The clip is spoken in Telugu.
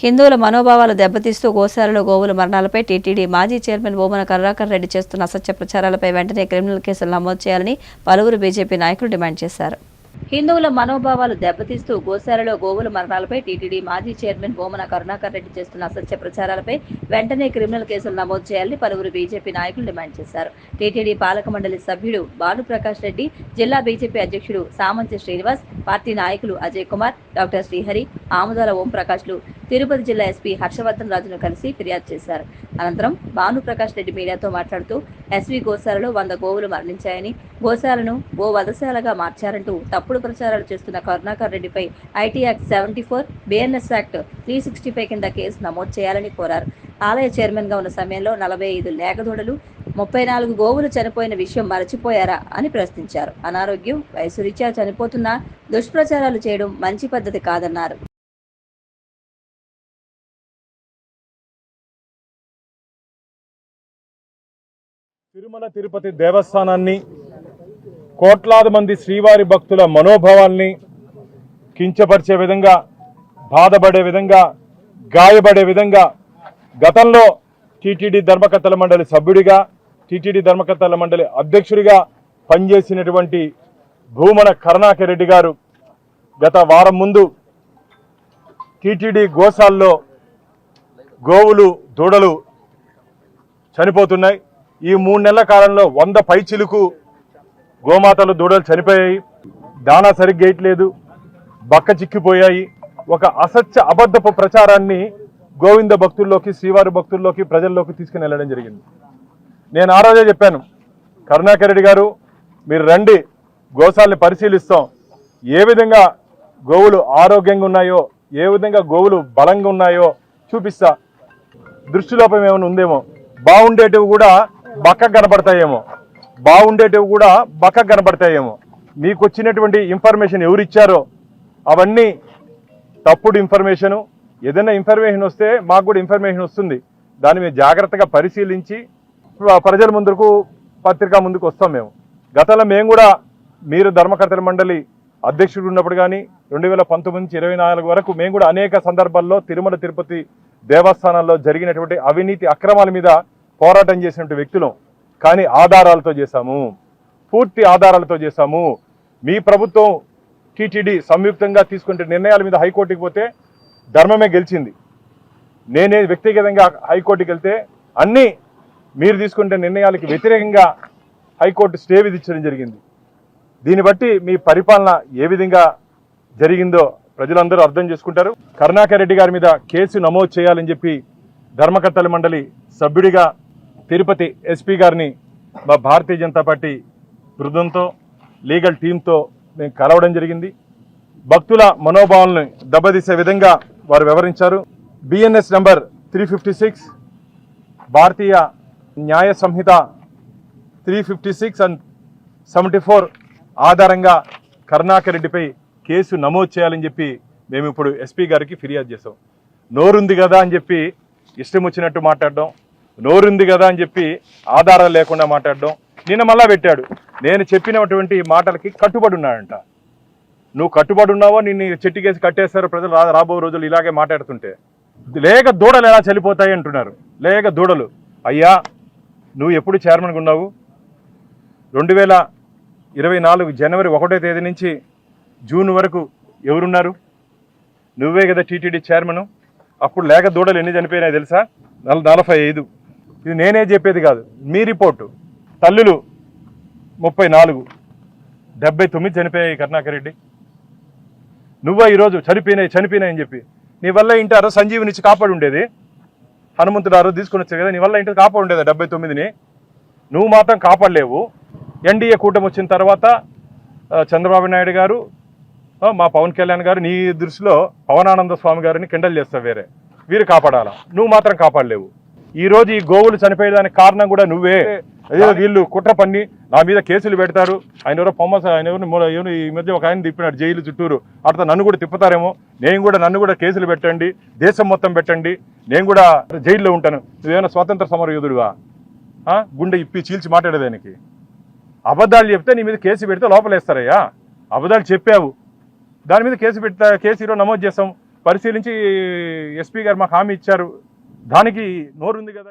హిందువుల మనోభావాలు దెబ్బతీస్తూ గోశాలలో గోవుల మరణాలపై టీటీడీ మాజీ చైర్మన్ బొమ్మన కరుణాకర్ రెడ్డి చేస్తున్న అసత్య ప్రచారాలపై వెంటనే క్రిమినల్ కేసులు నమోదు చేయాలని పలువురు బీజేపీ నాయకులు డిమాండ్ చేశారు. హిందువుల మనోభావాలు దెబ్బతీస్తూ గోశాలలో గోవుల మరణాలపై టీటీడీ మాజీ చైర్మన్ బోమన కరుణాకర్ రెడ్డి చేస్తున్న అసత్య ప్రచారాలపై వెంటనే క్రిమినల్ కేసులు నమోదు చేయాలని పలువురు బీజేపీ నాయకులు డిమాండ్ చేశారు. టీటీడీ పాలక మండలి సభ్యుడు భానుప్రకాష్ రెడ్డి జిల్లా బీజేపీ అధ్యక్షుడు సామంతి శ్రీనివాస్ పార్టీ నాయకులు అజయ్ కుమార్ డాక్టర్ శ్రీహరి ఆముదాల ఓంప్రకాష్లు తిరుపతి జిల్లా ఎస్పీ హర్షవర్ధన్ రాజును కలిసి ఫిర్యాదు చేశారు. అనంతరం భానుప్రకాష్ రెడ్డి మీడియాతో మాట్లాడుతూ ఎస్వీ గోశాలలో వంద గోవులు మరణించాయని గోశాలను గో వధశాలగా మార్చారంటూ తప్పుడు ప్రచారాలు చేస్తున్న కరుణాకర్ రెడ్డిపై IT act seventy four BNS act three sixty five కింద కేసు నమోదు చేయాలని కోరారు. ఆలయ చైర్మన్గా ఉన్న సమయంలో నలభై ఐదు లేగదూడలు ముప్పై నాలుగు గోవులు చనిపోయిన విషయం మరచిపోయారా అని ప్రశ్నించారు. అనారోగ్యం వయసు రీత్యా చనిపోతున్నా దుష్ప్రచారాలు చేయడం మంచి పద్ధతి కాదన్నారు. తిరుమల తిరుపతి దేవస్థానాన్ని కోట్లాది మంది శ్రీవారి భక్తుల మనోభావాల్ని కించపరిచే విధంగా బాధపడే విధంగా గాయపడే విధంగా గతంలో టీటీడీ ధర్మకర్తల మండలి సభ్యుడిగా టీటీడీ ధర్మకర్తల మండలి అధ్యక్షుడిగా పనిచేసినటువంటి భూమన కరుణాకర్ రెడ్డి గారు గత వారం ముందు టీటీడీ గోశాల్లో గోవులు దూడలు చనిపోతున్నాయి. ఈ మూడు నెలల కాలంలో వంద పైచిలుకు గోమాతలు దూడలు చనిపోయాయి. దానా సరిగ్గా లేదు బక్క చిక్కిపోయాయి. ఒక అసత్య అబద్ధపు ప్రచారాన్ని గోవింద భక్తుల్లోకి శ్రీవారి భక్తుల్లోకి ప్రజల్లోకి తీసుకుని వెళ్ళడం జరిగింది. నేను ఆ రోజే చెప్పాను కరుణాకర్ రెడ్డి గారు మీరు రండి గోశాలని పరిశీలిస్తాం. ఏ విధంగా గోవులు ఆరోగ్యంగా ఉన్నాయో ఏ విధంగా గోవులు బలంగా ఉన్నాయో చూపిస్తా. దృష్టిలోపం ఏమైనా ఉందేమో? బాగుండేటివి కూడా బక్క కనబడతాయేమో బాగుండేటివి కూడా బక్క కనబడతాయేమో. మీకు వచ్చినటువంటి ఇన్ఫర్మేషన్ ఎవరు ఇచ్చారో అవన్నీ తప్పుడు ఇన్ఫర్మేషను ఏదైనా ఇన్ఫర్మేషన్ వస్తే మాకు కూడా ఇన్ఫర్మేషన్ వస్తుంది. దాన్ని మేము జాగ్రత్తగా పరిశీలించి ప్రజల ముందుకు పత్రికా ముందుకు వస్తాం మేము. గతంలో మేము కూడా మీరు ధర్మకర్తల మండలి అధ్యక్షుడు ఉన్నప్పుడు కానీ రెండు వేల పంతొమ్మిది నుంచి ఇరవై నాలుగు వరకు మేము కూడా అనేక సందర్భాల్లో తిరుమల తిరుపతి దేవస్థానాల్లో జరిగినటువంటి అవినీతి అక్రమాల మీద పోరాటం చేసినటువంటి వ్యక్తులం. కానీ ఆధారాలతో చేశాము. పూర్తి ఆధారాలతో చేశాము. మీ ప్రభుత్వం టీటీడీ సంయుక్తంగా తీసుకుంటే నిర్ణయాల మీద హైకోర్టుకి పోతే ధర్మమే గెలిచింది. నేనే వ్యక్తిగతంగా హైకోర్టుకి వెళ్తే అన్నీ మీరు తీసుకునే నిర్ణయాలకి వ్యతిరేకంగా హైకోర్టు స్టే విధించడం జరిగింది. దీన్ని బట్టి మీ పరిపాలన ఏ విధంగా జరిగిందో ప్రజలందరూ అర్థం చేసుకుంటారు. కరుణాకర్ రెడ్డి గారి మీద కేసు నమోదు చేయాలని చెప్పి ధర్మకర్తల మండలి సభ్యుడిగా తిరుపతి ఎస్పీ గారిని మా భారతీయ జనతా పార్టీ బృందంతో లీగల్ టీంతో మేము కలవడం జరిగింది. భక్తుల మనోభావాలను దెబ్బతీసే విధంగా వారు వివరించారు BNS number three fifty six Bharatiya Nyaya Sanhita three fifty six and seventy four ఆధారంగా కరుణాకర్ రెడ్డిపై కేసు నమోదు చేయాలని చెప్పి మేము ఇప్పుడు ఎస్పీ గారికి ఫిర్యాదు చేసాం నోరుంది కదా అని చెప్పి ఇష్టం వచ్చినట్టు మాట్లాడడం నోరుంది కదా అని చెప్పి ఆధారాలు లేకుండా మాట్లాడడం నిన్న మళ్ళా పెట్టాడు. నేను చెప్పినటువంటి మాటలకి కట్టుబడి ఉన్నాడంట. నువ్వు కట్టుబడి ఉన్నావో నిన్ను చెట్టుకేసి కట్టేస్తారు ప్రజలు రా రాబో రోజులు ఇలాగే మాట్లాడుతుంటే. లేక దూడలు ఎలా చనిపోతాయి అంటున్నారు. లేక దూడలు. అయ్యా నువ్వు ఎప్పుడు చైర్మన్గా ఉన్నావు? రెండు వేల ఇరవై నాలుగు జనవరి ఒకటో తేదీ నుంచి జూన్ వరకు ఎవరున్నారు? నువ్వే కదా టీటీడీ చైర్మను. అప్పుడు లేక దూడలు ఎన్ని చనిపోయినాయి తెలుసా? నలభై ఐదు. ఇది నేనే చెప్పేది కాదు. మీ రిపోర్టు. తల్లులు ముప్పై నాలుగు. డెబ్బై తొమ్మిది చనిపోయాయి కరుణాకర్ రెడ్డి. నువ్వా ఈరోజు చనిపోయినాయి చనిపోయినాయి అని చెప్పి. నీ వల్ల ఇంటారో సంజీవుని ఇచ్చి కాపాడు ఉండేది. హనుమంతుడు ఆ రోజు తీసుకుని వచ్చావు కదా నీ వల్ల ఇంటి కాపాడు ఉండేది డెబ్బై తొమ్మిదిని. నువ్వు మాత్రం కాపాడలేవు. ఎన్డీఏ కూటమి వచ్చిన తర్వాత చంద్రబాబు నాయుడు గారు మా పవన్ కళ్యాణ్ గారు నీ దృష్టిలో పవనానంద స్వామి గారిని కిండల్ చేస్తావు వేరే. వీరు కాపాడాలా? నువ్వు మాత్రం కాపాడలేవు. ఈ రోజు ఈ గోవులు చనిపోయేదానికి కారణం కూడా నువ్వే. అదే వీళ్ళు కుట్ర పన్ని నా మీద కేసులు పెడతారు. ఆయన ఎవరో పొమ్మ ఆయన ఎవరు ఈ మధ్య ఒక ఆయన తిప్పినాడు జైలు చుట్టూరు. అట్లా నన్ను కూడా తిప్పుతారేమో. నేను కూడా నన్ను కూడా కేసులు పెట్టండి దేశం మొత్తం పెట్టండి. నేను కూడా జైల్లో ఉంటాను. నువ్వేమైనా స్వాతంత్ర సమర యోధుడివా? గుండె ఇప్పి చీల్చి మాట్లాడేదానికి. అబద్ధాలు చెప్తే నీ మీద కేసు పెడితే లోపలేస్తారయ్యా. అబద్ధాలు చెప్పావు. దాని మీద కేసు పెడతా కేసు ఈరోజు నమోదు చేస్తాం పరిశీలించి ఎస్పీ గారు మాకు హామీ ఇచ్చారు. దానికి నోరుంది కదా